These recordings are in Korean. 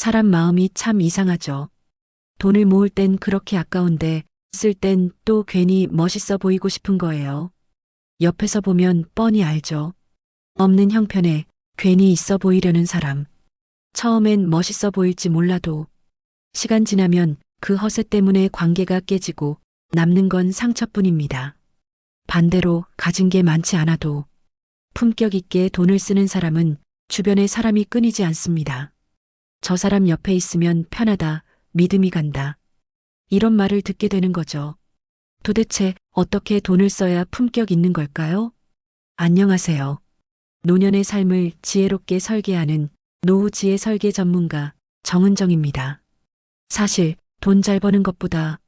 사람 마음이 참 이상하죠. 돈을 모을 땐 그렇게 아까운데 쓸 땐 또 괜히 멋있어 보이고 싶은 거예요. 옆에서 보면 뻔히 알죠. 없는 형편에 괜히 있어 보이려는 사람. 처음엔 멋있어 보일지 몰라도 시간 지나면 그 허세 때문에 관계가 깨지고 남는 건 상처뿐입니다. 반대로 가진 게 많지 않아도 품격 있게 돈을 쓰는 사람은 주변에 사람이 끊이지 않습니다. 저 사람 옆에 있으면 편하다, 믿음이 간다. 이런 말을 듣게 되는 거죠. 도대체 어떻게 돈을 써야 품격 있는 걸까요? 안녕하세요. 노년의 삶을 지혜롭게 설계하는 노후 지혜 설계 전문가 정은정입니다. 사실 돈 잘 버는 것보다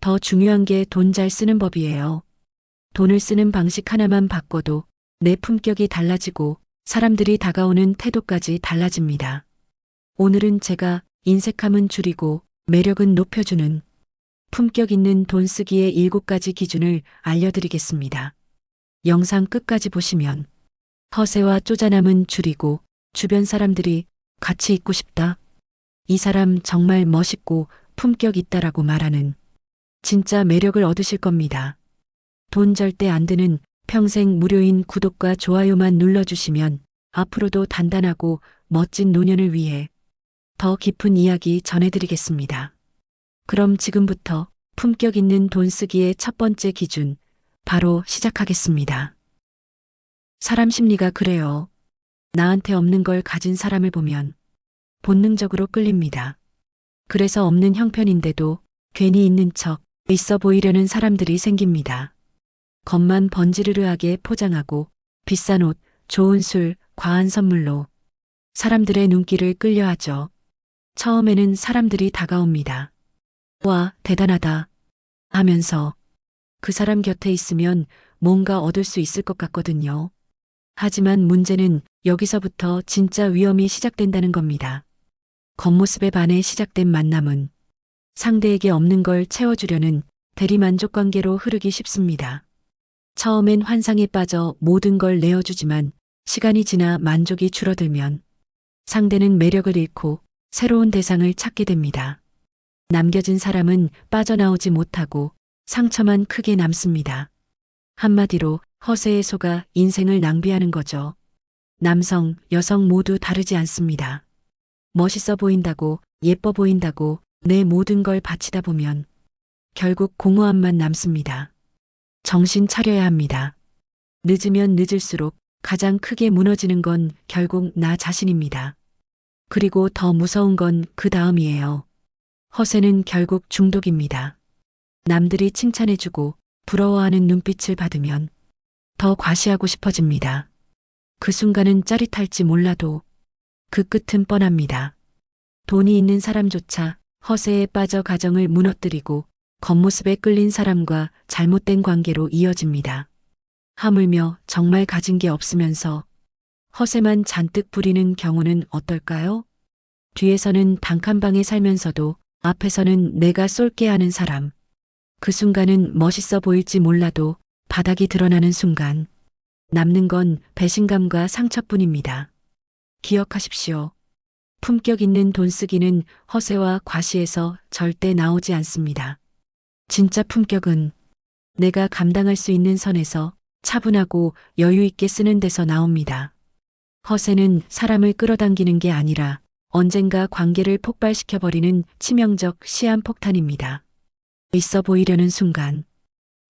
더 중요한 게 돈 잘 쓰는 법이에요. 돈을 쓰는 방식 하나만 바꿔도 내 품격이 달라지고 사람들이 다가오는 태도까지 달라집니다. 오늘은 제가 인색함은 줄이고 매력은 높여주는 품격 있는 돈 쓰기의 일곱 가지 기준을 알려드리겠습니다. 영상 끝까지 보시면 허세와 쪼잔함은 줄이고 주변 사람들이 같이 있고 싶다. 이 사람 정말 멋있고 품격 있다라고 말하는 진짜 매력을 얻으실 겁니다. 돈 절대 안 드는 평생 무료인 구독과 좋아요만 눌러주시면 앞으로도 단단하고 멋진 노년을 위해 더 깊은 이야기 전해드리겠습니다. 그럼 지금부터 품격 있는 돈 쓰기의 첫 번째 기준, 바로 시작하겠습니다. 사람 심리가 그래요. 나한테 없는 걸 가진 사람을 보면 본능적으로 끌립니다. 그래서 없는 형편인데도 괜히 있는 척 있어 보이려는 사람들이 생깁니다. 겉만 번지르르하게 포장하고 비싼 옷, 좋은 술, 과한 선물로 사람들의 눈길을 끌려 하죠. 처음에는 사람들이 다가옵니다. 와, 대단하다. 하면서 그 사람 곁에 있으면 뭔가 얻을 수 있을 것 같거든요. 하지만 문제는 여기서부터 진짜 위험이 시작된다는 겁니다. 겉모습에 반해 시작된 만남은 상대에게 없는 걸 채워주려는 대리만족 관계로 흐르기 쉽습니다. 처음엔 환상에 빠져 모든 걸 내어주지만 시간이 지나 만족이 줄어들면 상대는 매력을 잃고 새로운 대상을 찾게 됩니다. 남겨진 사람은 빠져나오지 못하고 상처만 크게 남습니다. 한마디로 허세에 속아 인생을 낭비하는 거죠. 남성, 여성 모두 다르지 않습니다. 멋있어 보인다고, 예뻐 보인다고 내 모든 걸 바치다 보면 결국 공허함만 남습니다. 정신 차려야 합니다. 늦으면 늦을수록 가장 크게 무너지는 건 결국 나 자신입니다. 그리고 더 무서운 건 그 다음이에요. 허세는 결국 중독입니다. 남들이 칭찬해주고 부러워하는 눈빛을 받으면 더 과시하고 싶어집니다. 그 순간은 짜릿할지 몰라도 그 끝은 뻔합니다. 돈이 있는 사람조차 허세에 빠져 가정을 무너뜨리고 겉모습에 끌린 사람과 잘못된 관계로 이어집니다. 하물며 정말 가진 게 없으면서 허세만 잔뜩 부리는 경우는 어떨까요? 뒤에서는 단칸방에 살면서도 앞에서는 내가 쏠게 하는 사람. 그 순간은 멋있어 보일지 몰라도 바닥이 드러나는 순간 남는 건 배신감과 상처뿐입니다. 기억하십시오. 품격 있는 돈 쓰기는 허세와 과시에서 절대 나오지 않습니다. 진짜 품격은 내가 감당할 수 있는 선에서 차분하고 여유 있게 쓰는 데서 나옵니다. 허세는 사람을 끌어당기는 게 아니라 언젠가 관계를 폭발시켜버리는 치명적 시한폭탄입니다. 있어 보이려는 순간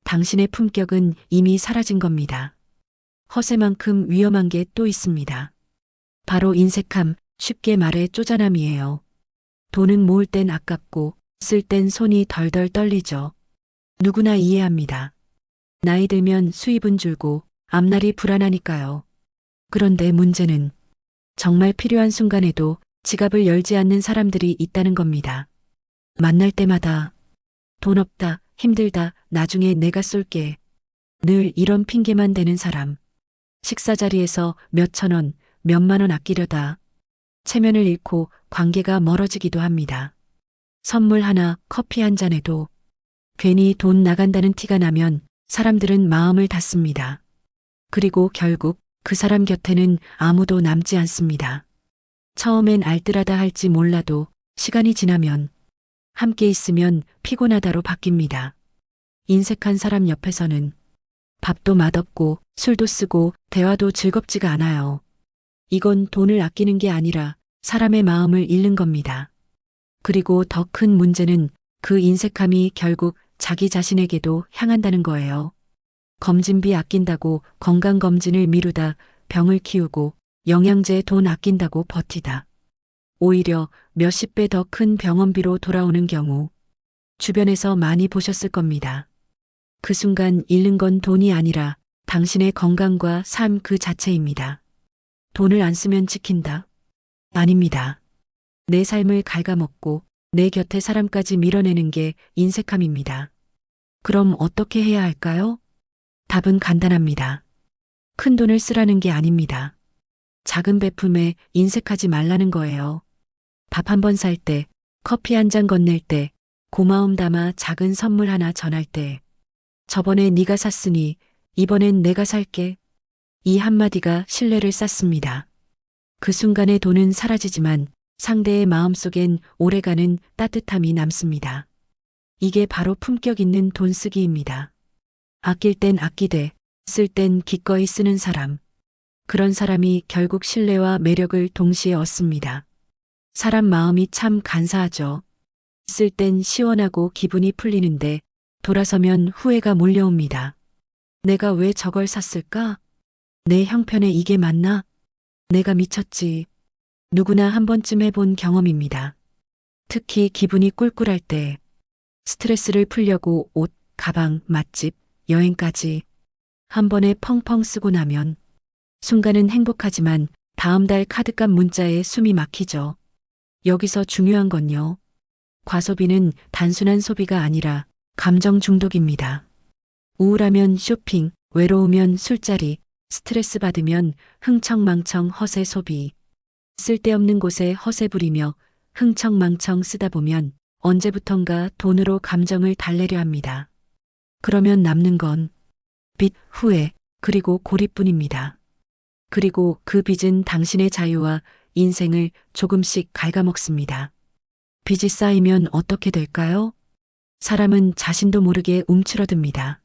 당신의 품격은 이미 사라진 겁니다. 허세만큼 위험한 게 또 있습니다. 바로 인색함, 쉽게 말해 쪼잔함이에요. 돈은 모을 땐 아깝고 쓸 땐 손이 덜덜 떨리죠. 누구나 이해합니다. 나이 들면 수입은 줄고 앞날이 불안하니까요. 그런데 문제는 정말 필요한 순간에도 지갑을 열지 않는 사람들이 있다는 겁니다. 만날 때마다 돈 없다, 힘들다, 나중에 내가 쏠게. 늘 이런 핑계만 대는 사람. 식사 자리에서 몇천 원, 몇만 원 아끼려다 체면을 잃고 관계가 멀어지기도 합니다. 선물 하나, 커피 한 잔에도 괜히 돈 나간다는 티가 나면 사람들은 마음을 닫습니다. 그리고 결국 그 사람 곁에는 아무도 남지 않습니다. 처음엔 알뜰하다 할지 몰라도 시간이 지나면 함께 있으면 피곤하다로 바뀝니다. 인색한 사람 옆에서는 밥도 맛없고 술도 쓰고 대화도 즐겁지가 않아요. 이건 돈을 아끼는 게 아니라 사람의 마음을 잃는 겁니다. 그리고 더 큰 문제는 그 인색함이 결국 자기 자신에게도 향한다는 거예요. 검진비 아낀다고 건강검진을 미루다 병을 키우고 영양제 돈 아낀다고 버티다. 오히려 몇십 배 더 큰 병원비로 돌아오는 경우 주변에서 많이 보셨을 겁니다. 그 순간 잃는 건 돈이 아니라 당신의 건강과 삶 그 자체입니다. 돈을 안 쓰면 지킨다? 아닙니다. 내 삶을 갉아먹고 내 곁에 사람까지 밀어내는 게 인색함입니다. 그럼 어떻게 해야 할까요? 답은 간단합니다. 큰 돈을 쓰라는 게 아닙니다. 작은 베품에 인색하지 말라는 거예요. 밥 한 번 살 때, 커피 한 잔 건넬 때, 고마움 담아 작은 선물 하나 전할 때, 저번에 네가 샀으니 이번엔 내가 살게. 이 한마디가 신뢰를 쌓습니다. 그 순간의 돈은 사라지지만 상대의 마음속엔 오래가는 따뜻함이 남습니다. 이게 바로 품격 있는 돈 쓰기입니다. 아낄 땐 아끼되, 쓸 땐 기꺼이 쓰는 사람. 그런 사람이 결국 신뢰와 매력을 동시에 얻습니다. 사람 마음이 참 간사하죠. 쓸 땐 시원하고 기분이 풀리는데 돌아서면 후회가 몰려옵니다. 내가 왜 저걸 샀을까? 내 형편에 이게 맞나? 내가 미쳤지. 누구나 한 번쯤 해본 경험입니다. 특히 기분이 꿀꿀할 때 스트레스를 풀려고 옷, 가방, 맛집, 여행까지 한 번에 펑펑 쓰고 나면 순간은 행복하지만 다음 달 카드값 문자에 숨이 막히죠. 여기서 중요한 건요. 과소비는 단순한 소비가 아니라 감정 중독입니다. 우울하면 쇼핑, 외로우면 술자리, 스트레스 받으면 흥청망청 허세 소비. 쓸데없는 곳에 허세 부리며 흥청망청 쓰다 보면 언제부턴가 돈으로 감정을 달래려 합니다. 그러면 남는 건 빚, 후회, 그리고 고립뿐입니다. 그리고 그 빚은 당신의 자유와 인생을 조금씩 갉아먹습니다. 빚이 쌓이면 어떻게 될까요? 사람은 자신도 모르게 움츠러듭니다.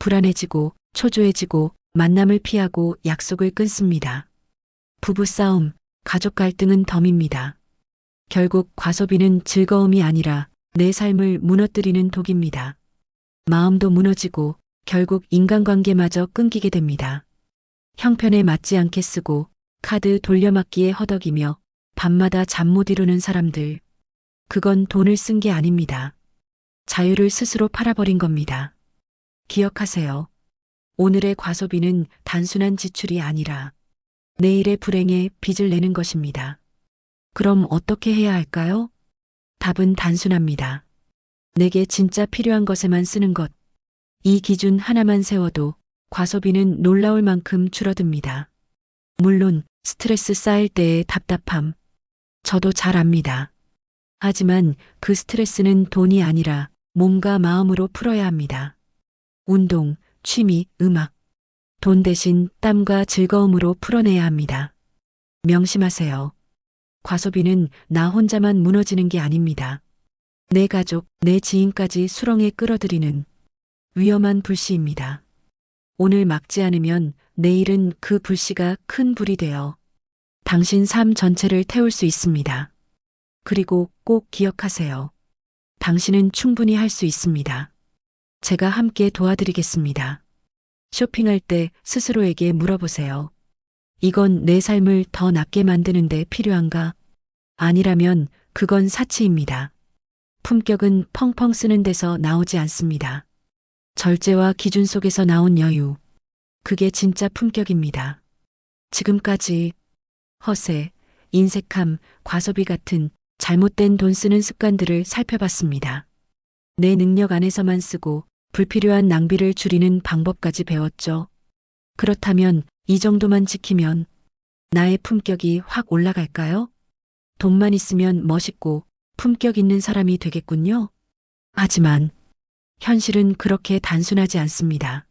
불안해지고 초조해지고 만남을 피하고 약속을 끊습니다. 부부싸움, 가족 갈등은 덤입니다. 결국 과소비는 즐거움이 아니라 내 삶을 무너뜨리는 독입니다. 마음도 무너지고 결국 인간관계마저 끊기게 됩니다. 형편에 맞지 않게 쓰고 카드 돌려막기에 허덕이며 밤마다 잠 못 이루는 사람들. 그건 돈을 쓴 게 아닙니다. 자유를 스스로 팔아버린 겁니다. 기억하세요. 오늘의 과소비는 단순한 지출이 아니라 내일의 불행에 빚을 내는 것입니다. 그럼 어떻게 해야 할까요? 답은 단순합니다. 내게 진짜 필요한 것에만 쓰는 것. 이 기준 하나만 세워도 과소비는 놀라울 만큼 줄어듭니다. 물론 스트레스 쌓일 때의 답답함. 저도 잘 압니다. 하지만 그 스트레스는 돈이 아니라 몸과 마음으로 풀어야 합니다. 운동, 취미, 음악. 돈 대신 땀과 즐거움으로 풀어내야 합니다. 명심하세요. 과소비는 나 혼자만 무너지는 게 아닙니다. 내 가족, 내 지인까지 수렁에 끌어들이는 위험한 불씨입니다. 오늘 막지 않으면 내일은 그 불씨가 큰 불이 되어 당신 삶 전체를 태울 수 있습니다. 그리고 꼭 기억하세요. 당신은 충분히 할 수 있습니다. 제가 함께 도와드리겠습니다. 쇼핑할 때 스스로에게 물어보세요. 이건 내 삶을 더 낫게 만드는데 필요한가? 아니라면 그건 사치입니다. 품격은 펑펑 쓰는 데서 나오지 않습니다. 절제와 기준 속에서 나온 여유. 그게 진짜 품격입니다. 지금까지 허세, 인색함, 과소비 같은 잘못된 돈 쓰는 습관들을 살펴봤습니다. 내 능력 안에서만 쓰고 불필요한 낭비를 줄이는 방법까지 배웠죠. 그렇다면 이 정도만 지키면 나의 품격이 확 올라갈까요? 돈만 있으면 멋있고 품격 있는 사람이 되겠군요. 하지만 현실은 그렇게 단순하지 않습니다.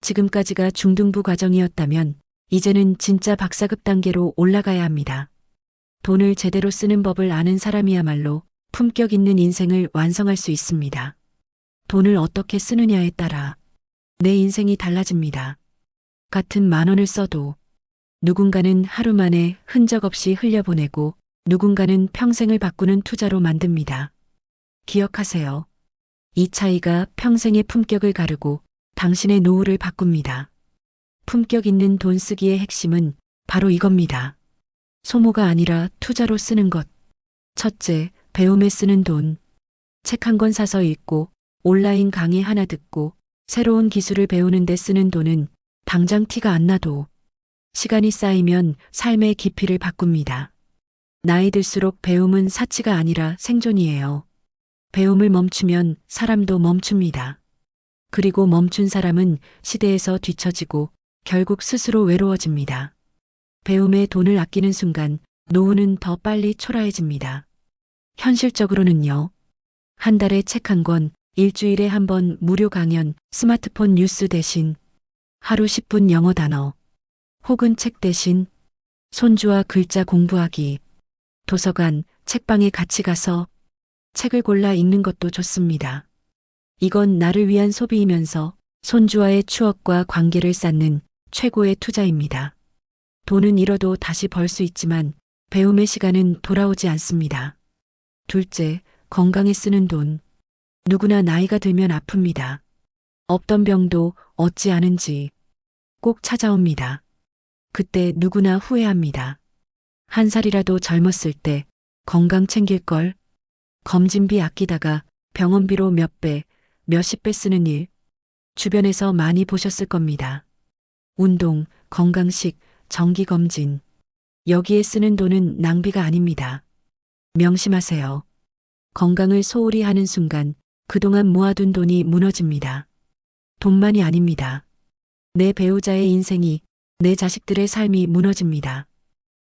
지금까지가 중등부 과정이었다면 이제는 진짜 박사급 단계로 올라가야 합니다. 돈을 제대로 쓰는 법을 아는 사람이야말로 품격 있는 인생을 완성할 수 있습니다. 돈을 어떻게 쓰느냐에 따라 내 인생이 달라집니다. 같은 만 원을 써도 누군가는 하루 만에 흔적 없이 흘려보내고 누군가는 평생을 바꾸는 투자로 만듭니다. 기억하세요. 이 차이가 평생의 품격을 가르고 당신의 노후를 바꿉니다. 품격 있는 돈 쓰기의 핵심은 바로 이겁니다. 소모가 아니라 투자로 쓰는 것. 첫째, 배움에 쓰는 돈. 책 한 권 사서 읽고 온라인 강의 하나 듣고 새로운 기술을 배우는 데 쓰는 돈은 당장 티가 안 나도 시간이 쌓이면 삶의 깊이를 바꿉니다. 나이 들수록 배움은 사치가 아니라 생존이에요. 배움을 멈추면 사람도 멈춥니다. 그리고 멈춘 사람은 시대에서 뒤처지고 결국 스스로 외로워집니다. 배움에 돈을 아끼는 순간 노후는 더 빨리 초라해집니다. 현실적으로는요. 한 달에 책 한 권, 일주일에 한 번 무료 강연, 스마트폰 뉴스 대신 하루 10분 영어 단어, 혹은 책 대신 손주와 글자 공부하기, 도서관, 책방에 같이 가서 책을 골라 읽는 것도 좋습니다. 이건 나를 위한 소비이면서 손주와의 추억과 관계를 쌓는 최고의 투자입니다. 돈은 잃어도 다시 벌 수 있지만 배움의 시간은 돌아오지 않습니다. 둘째, 건강에 쓰는 돈. 누구나 나이가 들면 아픕니다. 없던 병도 얻지 않은지 꼭 찾아옵니다. 그때 누구나 후회합니다. 한 살이라도 젊었을 때 건강 챙길 걸 검진비 아끼다가 병원비로 몇 배, 몇십 배 쓰는 일 주변에서 많이 보셨을 겁니다. 운동, 건강식, 정기검진. 여기에 쓰는 돈은 낭비가 아닙니다. 명심하세요. 건강을 소홀히 하는 순간 그동안 모아둔 돈이 무너집니다. 돈만이 아닙니다. 내 배우자의 인생이, 내 자식들의 삶이 무너집니다.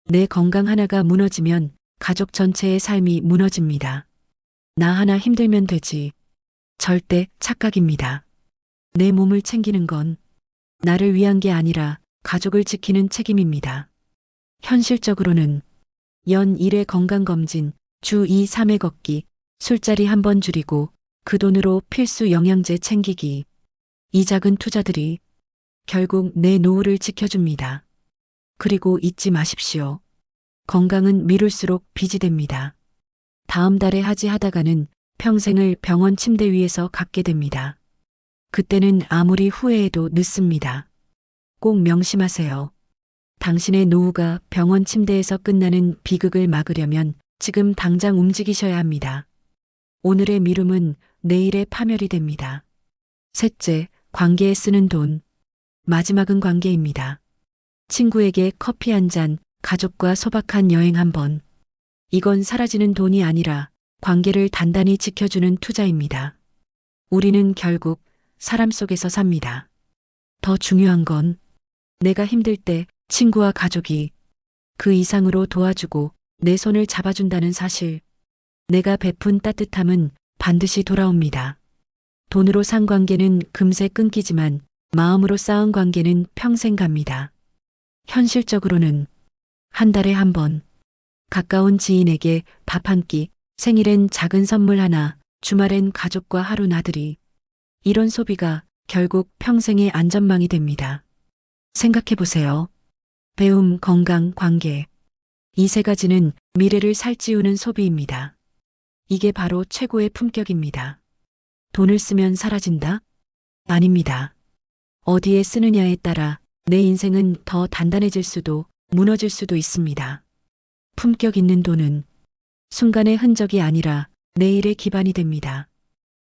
내 건강 하나가 무너지면 가족 전체의 삶이 무너집니다. 나 하나 힘들면 되지. 절대 착각입니다. 내 몸을 챙기는 건 나를 위한 게 아니라 가족을 지키는 책임입니다. 현실적으로는 연 1회 건강검진, 주 2, 3회 걷기, 술자리 한 번 줄이고 그 돈으로 필수 영양제 챙기기. 이 작은 투자들이 결국 내 노후를 지켜줍니다. 그리고 잊지 마십시오. 건강은 미룰수록 빚이 됩니다. 다음 달에 하지 하다가는 평생을 병원 침대 위에서 갖게 됩니다. 그때는 아무리 후회해도 늦습니다. 꼭 명심하세요. 당신의 노후가 병원 침대에서 끝나는 비극을 막으려면 지금 당장 움직이셔야 합니다. 오늘의 미룸은 내일의 파멸이 됩니다. 셋째, 관계에 쓰는 돈. 마지막은 관계입니다. 친구에게 커피 한 잔, 가족과 소박한 여행 한 번. 이건 사라지는 돈이 아니라 관계를 단단히 지켜주는 투자입니다. 우리는 결국 사람 속에서 삽니다. 더 중요한 건 내가 힘들 때 친구와 가족이 그 이상으로 도와주고 내 손을 잡아준다는 사실. 내가 베푼 따뜻함은 반드시 돌아옵니다. 돈으로 산 관계는 금세 끊기지만 마음으로 쌓은 관계는 평생 갑니다. 현실적으로는 한 달에 한 번 가까운 지인에게 밥 한 끼, 생일엔 작은 선물 하나, 주말엔 가족과 하루 나들이. 이런 소비가 결국 평생의 안전망이 됩니다. 생각해 보세요. 배움, 건강, 관계. 이 세 가지는 미래를 살찌우는 소비입니다. 이게 바로 최고의 품격입니다. 돈을 쓰면 사라진다? 아닙니다. 어디에 쓰느냐에 따라 내 인생은 더 단단해질 수도 무너질 수도 있습니다. 품격 있는 돈은 순간의 흔적이 아니라 내일의 기반이 됩니다.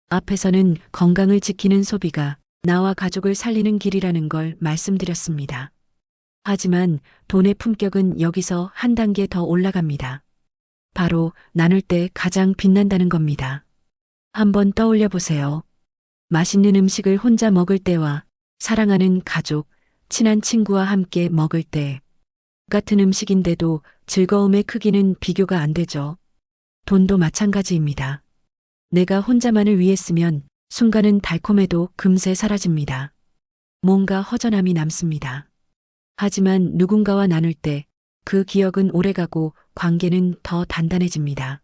앞에서는 건강을 지키는 소비가 나와 가족을 살리는 길이라는 걸 말씀드렸습니다. 하지만 돈의 품격은 여기서 한 단계 더 올라갑니다. 바로 나눌 때 가장 빛난다는 겁니다. 한번 떠올려 보세요. 맛있는 음식을 혼자 먹을 때와 사랑하는 가족, 친한 친구와 함께 먹을 때 같은 음식인데도 즐거움의 크기는 비교가 안 되죠. 돈도 마찬가지입니다. 내가 혼자만을 위해 쓰면 순간은 달콤해도 금세 사라집니다. 뭔가 허전함이 남습니다. 하지만 누군가와 나눌 때 그 기억은 오래가고 관계는 더 단단해집니다.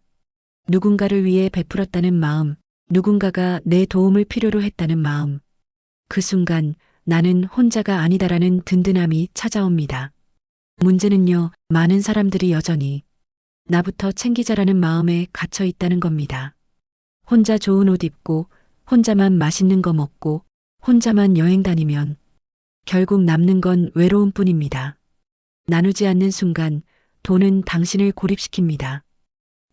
누군가를 위해 베풀었다는 마음, 누군가가 내 도움을 필요로 했다는 마음. 그 순간 나는 혼자가 아니다라는 든든함이 찾아옵니다. 문제는요, 많은 사람들이 여전히 나부터 챙기자라는 마음에 갇혀 있다는 겁니다. 혼자 좋은 옷 입고, 혼자만 맛있는 거 먹고, 혼자만 여행 다니면 결국 남는 건 외로움 뿐입니다. 나누지 않는 순간 돈은 당신을 고립시킵니다.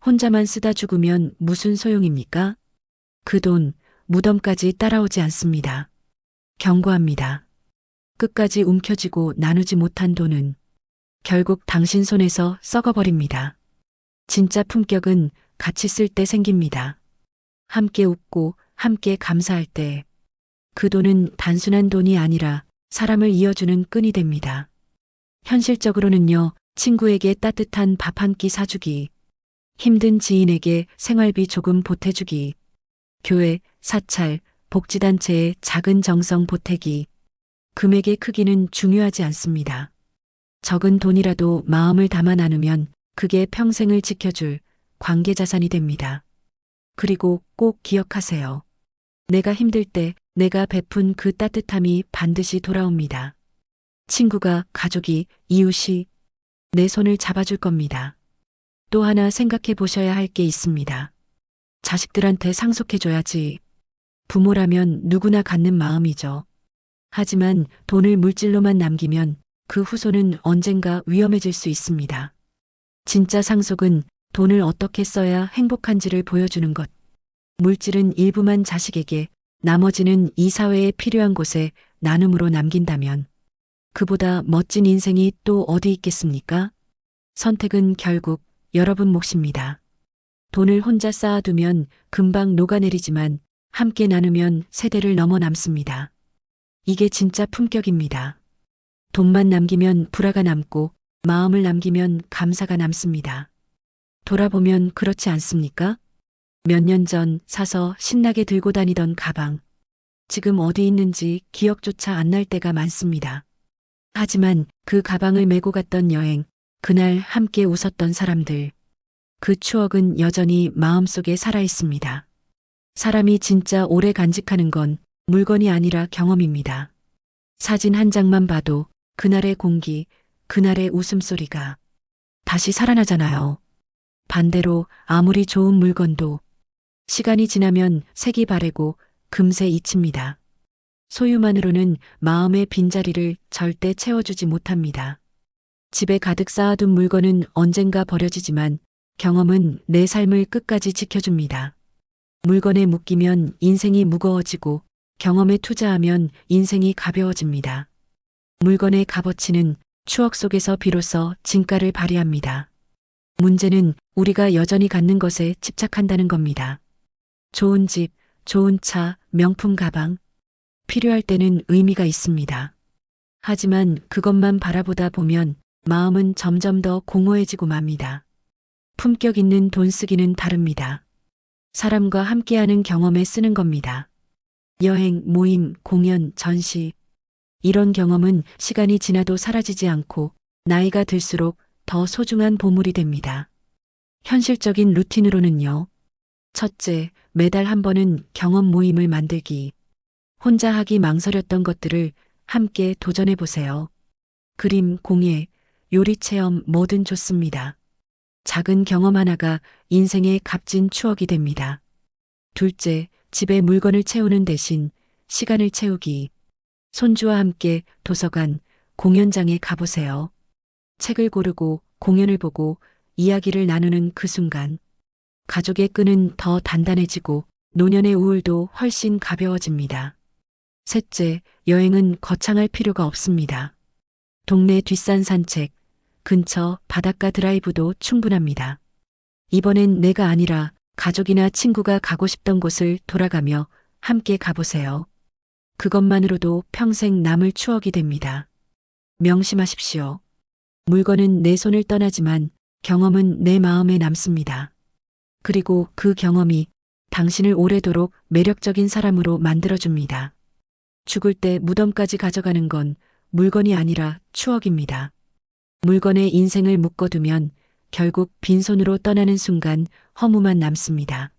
혼자만 쓰다 죽으면 무슨 소용입니까? 그 돈, 무덤까지 따라오지 않습니다. 경고합니다. 끝까지 움켜쥐고 나누지 못한 돈은 결국 당신 손에서 썩어버립니다. 진짜 품격은 같이 쓸 때 생깁니다. 함께 웃고 함께 감사할 때 그 돈은 단순한 돈이 아니라 사람을 이어주는 끈이 됩니다. 현실적으로는요, 친구에게 따뜻한 밥 한 끼 사주기, 힘든 지인에게 생활비 조금 보태주기, 교회, 사찰, 복지단체에 작은 정성 보태기, 금액의 크기는 중요하지 않습니다. 적은 돈이라도 마음을 담아 나누면 그게 평생을 지켜줄 관계 자산이 됩니다. 그리고 꼭 기억하세요. 내가 힘들 때 내가 베푼 그 따뜻함이 반드시 돌아옵니다. 친구가, 가족이, 이웃이 내 손을 잡아줄 겁니다. 또 하나 생각해 보셔야 할 게 있습니다. 자식들한테 상속해줘야지. 부모라면 누구나 갖는 마음이죠. 하지만 돈을 물질로만 남기면 그 후손은 언젠가 위험해질 수 있습니다. 진짜 상속은 돈을 어떻게 써야 행복한지를 보여주는 것. 물질은 일부만 자식에게, 나머지는 이 사회에 필요한 곳에 나눔으로 남긴다면 그보다 멋진 인생이 또 어디 있겠습니까? 선택은 결국 여러분 몫입니다. 돈을 혼자 쌓아두면 금방 녹아내리지만 함께 나누면 세대를 넘어 남습니다. 이게 진짜 품격입니다. 돈만 남기면 불화가 남고 마음을 남기면 감사가 남습니다. 돌아보면 그렇지 않습니까? 몇 년 전 사서 신나게 들고 다니던 가방. 지금 어디 있는지 기억조차 안 날 때가 많습니다. 하지만 그 가방을 메고 갔던 여행, 그날 함께 웃었던 사람들. 그 추억은 여전히 마음속에 살아 있습니다. 사람이 진짜 오래 간직하는 건 물건이 아니라 경험입니다. 사진 한 장만 봐도 그날의 공기, 그날의 웃음소리가 다시 살아나잖아요. 반대로 아무리 좋은 물건도 시간이 지나면 색이 바래고 금세 잊힙니다. 소유만으로는 마음의 빈자리를 절대 채워주지 못합니다. 집에 가득 쌓아둔 물건은 언젠가 버려지지만 경험은 내 삶을 끝까지 지켜줍니다. 물건에 묶이면 인생이 무거워지고 경험에 투자하면 인생이 가벼워집니다. 물건의 값어치는 추억 속에서 비로소 진가를 발휘합니다. 문제는 우리가 여전히 갖는 것에 집착한다는 겁니다. 좋은 집, 좋은 차, 명품 가방. 필요할 때는 의미가 있습니다. 하지만 그것만 바라보다 보면 마음은 점점 더 공허해지고 맙니다. 품격 있는 돈 쓰기는 다릅니다. 사람과 함께하는 경험에 쓰는 겁니다. 여행, 모임, 공연, 전시. 이런 경험은 시간이 지나도 사라지지 않고 나이가 들수록 더 소중한 보물이 됩니다. 현실적인 루틴으로는요. 첫째, 매달 한 번은 경험 모임을 만들기. 혼자 하기 망설였던 것들을 함께 도전해 보세요. 그림, 공예, 요리 체험 뭐든 좋습니다. 작은 경험 하나가 인생의 값진 추억이 됩니다. 둘째, 집에 물건을 채우는 대신 시간을 채우기. 손주와 함께 도서관, 공연장에 가보세요. 책을 고르고 공연을 보고 이야기를 나누는 그 순간 가족의 끈은 더 단단해지고 노년의 우울도 훨씬 가벼워집니다. 셋째, 여행은 거창할 필요가 없습니다. 동네 뒷산 산책, 근처 바닷가 드라이브도 충분합니다. 이번엔 내가 아니라 가족이나 친구가 가고 싶던 곳을 돌아가며 함께 가보세요. 그것만으로도 평생 남을 추억이 됩니다. 명심하십시오. 물건은 내 손을 떠나지만 경험은 내 마음에 남습니다. 그리고 그 경험이 당신을 오래도록 매력적인 사람으로 만들어줍니다. 죽을 때 무덤까지 가져가는 건 물건이 아니라 추억입니다. 물건에 인생을 묶어두면 결국 빈손으로 떠나는 순간 허무만 남습니다.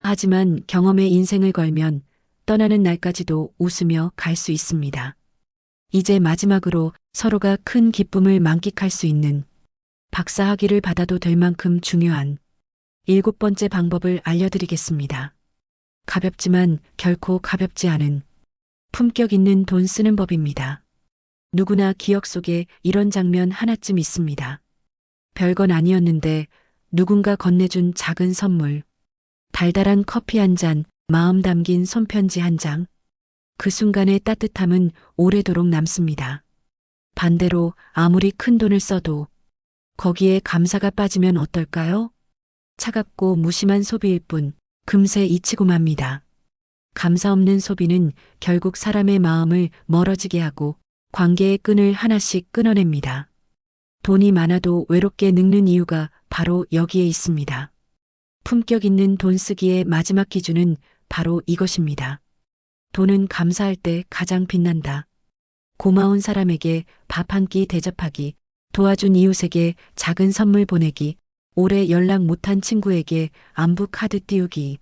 하지만 경험에 인생을 걸면 떠나는 날까지도 웃으며 갈 수 있습니다. 이제 마지막으로 서로가 큰 기쁨을 만끽할 수 있는 박사 학위를 받아도 될 만큼 중요한 일곱 번째 방법을 알려드리겠습니다. 가볍지만 결코 가볍지 않은 품격 있는 돈 쓰는 법입니다. 누구나 기억 속에 이런 장면 하나쯤 있습니다. 별건 아니었는데 누군가 건네준 작은 선물. 달달한 커피 한 잔, 마음 담긴 손편지 한 장. 그 순간의 따뜻함은 오래도록 남습니다. 반대로 아무리 큰 돈을 써도 거기에 감사가 빠지면 어떨까요? 차갑고 무심한 소비일 뿐 금세 잊히고 맙니다. 감사 없는 소비는 결국 사람의 마음을 멀어지게 하고 관계의 끈을 하나씩 끊어냅니다. 돈이 많아도 외롭게 늙는 이유가 바로 여기에 있습니다. 품격 있는 돈 쓰기의 마지막 기준은 바로 이것입니다. 돈은 감사할 때 가장 빛난다. 고마운 사람에게 밥 한 끼 대접하기, 도와준 이웃에게 작은 선물 보내기, 오래 연락 못한 친구에게 안부 카드 띄우기.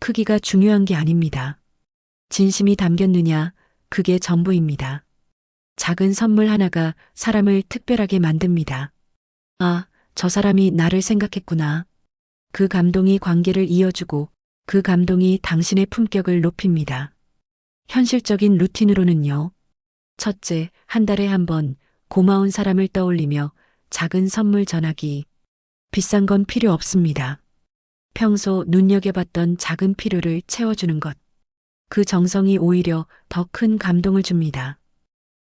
크기가 중요한 게 아닙니다. 진심이 담겼느냐, 그게 전부입니다. 작은 선물 하나가 사람을 특별하게 만듭니다. 아, 저 사람이 나를 생각했구나. 그 감동이 관계를 이어주고 그 감동이 당신의 품격을 높입니다. 현실적인 루틴으로는요. 첫째, 한 달에 한 번 고마운 사람을 떠올리며 작은 선물 전하기. 비싼 건 필요 없습니다. 평소 눈여겨봤던 작은 필요를 채워주는 것. 그 정성이 오히려 더 큰 감동을 줍니다.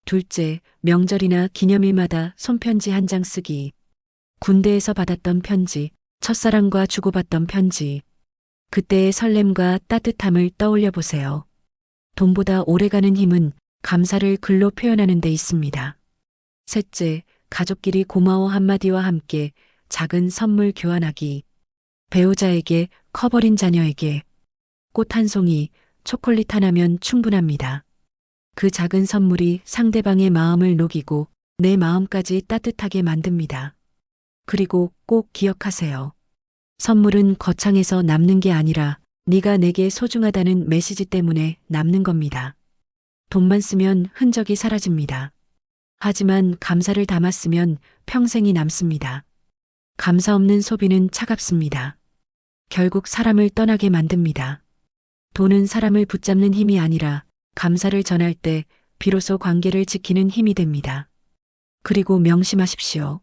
둘째, 명절이나 기념일마다 손편지 한 장 쓰기. 군대에서 받았던 편지, 첫사랑과 주고받던 편지. 그때의 설렘과 따뜻함을 떠올려 보세요. 돈보다 오래가는 힘은 감사를 글로 표현하는 데 있습니다. 셋째, 가족끼리 고마워 한마디와 함께 작은 선물 교환하기. 배우자에게 커버린 자녀에게 꽃 한 송이, 초콜릿 하나면 충분합니다. 그 작은 선물이 상대방의 마음을 녹이고 내 마음까지 따뜻하게 만듭니다. 그리고 꼭 기억하세요. 선물은 거창해서 남는 게 아니라 네가 내게 소중하다는 메시지 때문에 남는 겁니다. 돈만 쓰면 흔적이 사라집니다. 하지만 감사를 담았으면 평생이 남습니다. 감사 없는 소비는 차갑습니다. 결국 사람을 떠나게 만듭니다. 돈은 사람을 붙잡는 힘이 아니라 감사를 전할 때 비로소 관계를 지키는 힘이 됩니다. 그리고 명심하십시오.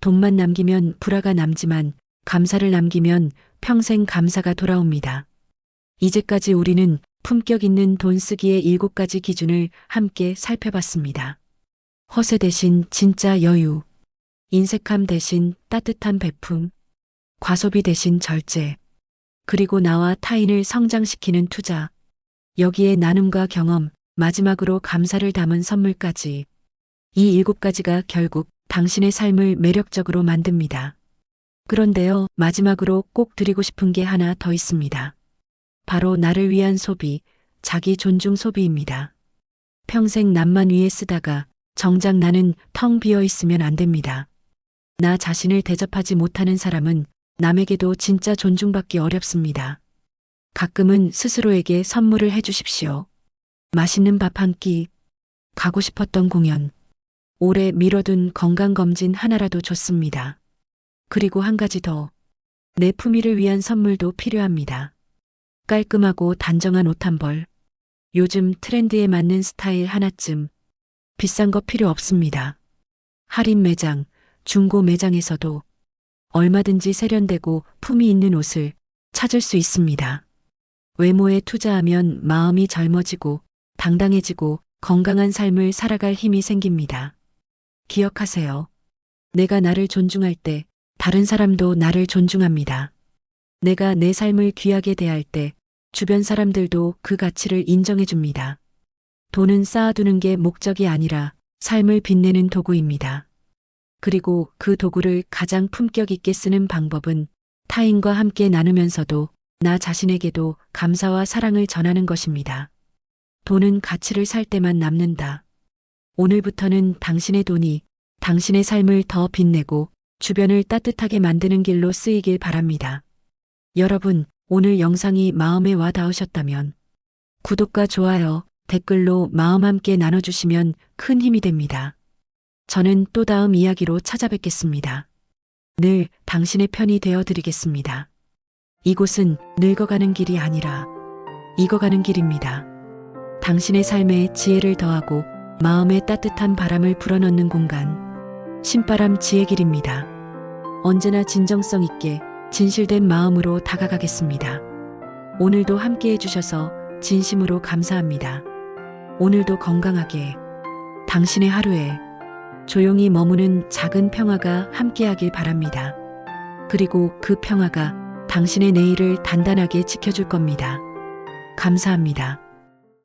돈만 남기면 불화가 남지만 감사를 남기면 평생 감사가 돌아옵니다. 이제까지 우리는 품격 있는 돈 쓰기의 일곱 가지 기준을 함께 살펴봤습니다. 허세 대신 진짜 여유, 인색함 대신 따뜻한 베품, 과소비 대신 절제, 그리고 나와 타인을 성장시키는 투자, 여기에 나눔과 경험, 마지막으로 감사를 담은 선물까지. 이 일곱 가지가 결국 당신의 삶을 매력적으로 만듭니다. 그런데요, 마지막으로 꼭 드리고 싶은 게 하나 더 있습니다. 바로 나를 위한 소비, 자기 존중 소비입니다. 평생 남만 위해 쓰다가 정작 나는 텅 비어 있으면 안 됩니다. 나 자신을 대접하지 못하는 사람은 남에게도 진짜 존중받기 어렵습니다. 가끔은 스스로에게 선물을 해주십시오. 맛있는 밥 한 끼, 가고 싶었던 공연, 오래 미뤄둔 건강검진 하나라도 좋습니다. 그리고 한 가지 더. 내 품위를 위한 선물도 필요합니다. 깔끔하고 단정한 옷 한 벌. 요즘 트렌드에 맞는 스타일 하나쯤. 비싼 거 필요 없습니다. 할인 매장, 중고 매장에서도 얼마든지 세련되고 품위 있는 옷을 찾을 수 있습니다. 외모에 투자하면 마음이 젊어지고 당당해지고 건강한 삶을 살아갈 힘이 생깁니다. 기억하세요. 내가 나를 존중할 때 다른 사람도 나를 존중합니다. 내가 내 삶을 귀하게 대할 때 주변 사람들도 그 가치를 인정해 줍니다. 돈은 쌓아두는 게 목적이 아니라 삶을 빛내는 도구입니다. 그리고 그 도구를 가장 품격 있게 쓰는 방법은 타인과 함께 나누면서도 나 자신에게도 감사와 사랑을 전하는 것입니다. 돈은 가치를 살 때만 남는다. 오늘부터는 당신의 돈이 당신의 삶을 더 빛내고 주변을 따뜻하게 만드는 길로 쓰이길 바랍니다. 여러분, 오늘 영상이 마음에 와 닿으셨다면 구독과 좋아요, 댓글로 마음 함께 나눠주시면 큰 힘이 됩니다. 저는 또 다음 이야기로 찾아뵙겠습니다. 늘 당신의 편이 되어 드리겠습니다. 이곳은 늙어가는 길이 아니라 익어가는 길입니다. 당신의 삶에 지혜를 더하고 마음에 따뜻한 바람을 불어넣는 공간. 신바람 지혜 길입니다. 언제나 진정성 있게 진실된 마음으로 다가가겠습니다. 오늘도 함께 해주셔서 진심으로 감사합니다. 오늘도 건강하게 당신의 하루에 조용히 머무는 작은 평화가 함께하길 바랍니다. 그리고 그 평화가 당신의 내일을 단단하게 지켜줄 겁니다. 감사합니다.